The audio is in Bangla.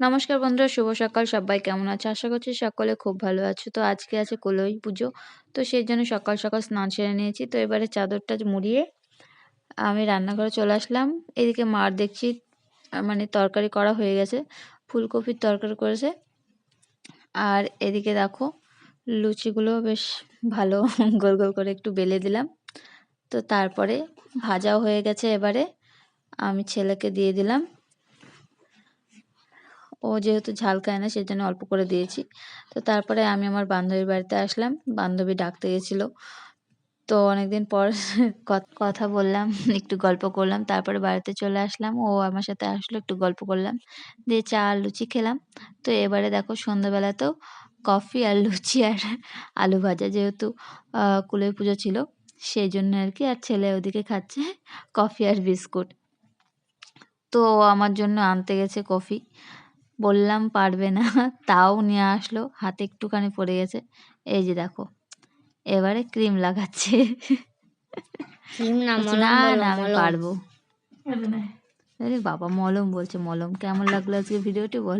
নমস্কার বন্ধুরা, শুভ সকাল। সবাই কেমন আছে? আশা করছি সকলে খুব ভালো আছো। তো আজকে আছে কলই পুজো। তো সেই জন্য সকাল সকাল স্নান সেরে নিয়েছি। তো এবারে চাদরটা মুড়িয়ে আমি রান্নাঘরে চলে আসলাম। এদিকে মার দেখছি মানে তরকারি করা হয়ে গেছে, ফুলকপির তরকারি করেছে। আর এদিকে দেখো, লুচিগুলো বেশ ভালো গোল গোল করে একটু বেলে দিলাম। তো তারপরে ভাজাও হয়ে গেছে এবারে। আমি ছেলেকে দিয়ে দিলাম। ও যেহেতু ঝাল খায় না, সেজন্য অল্প করে দিয়েছি। তো তারপরে আমি আমার বান্ধবীর বাড়িতে আসলাম। বান্ধবী ডাকতে গেছিল। তো অনেকদিন পর কথা বললাম, একটু গল্প করলাম। তারপরে বাড়িতে চলে আসলাম। ও আমার সাথে আসলো, একটু গল্প করলাম। দিয়ে চা আর লুচি খেলাম। তো এবারে দেখো সন্ধ্যাবেলাতেও কফি আর লুচি আর আলু ভাজা যেহেতু কুলের পুজো ছিল সেই জন্য আর কি। আর ছেলে ওদিকে খাচ্ছে কফি আর বিস্কুট। তো আমার জন্য আনতে গেছে কফি। বললাম পারবে না তাও নিয়ে আসলো হাতে একটুখানি পড়ে গেছে। এই যে দেখো এবারে ক্রিম লাগাচ্ছে। না না আমি পারব। আরে বাবা মলম বলছে মলম কেমন লাগল আজকে ভিডিওটি বল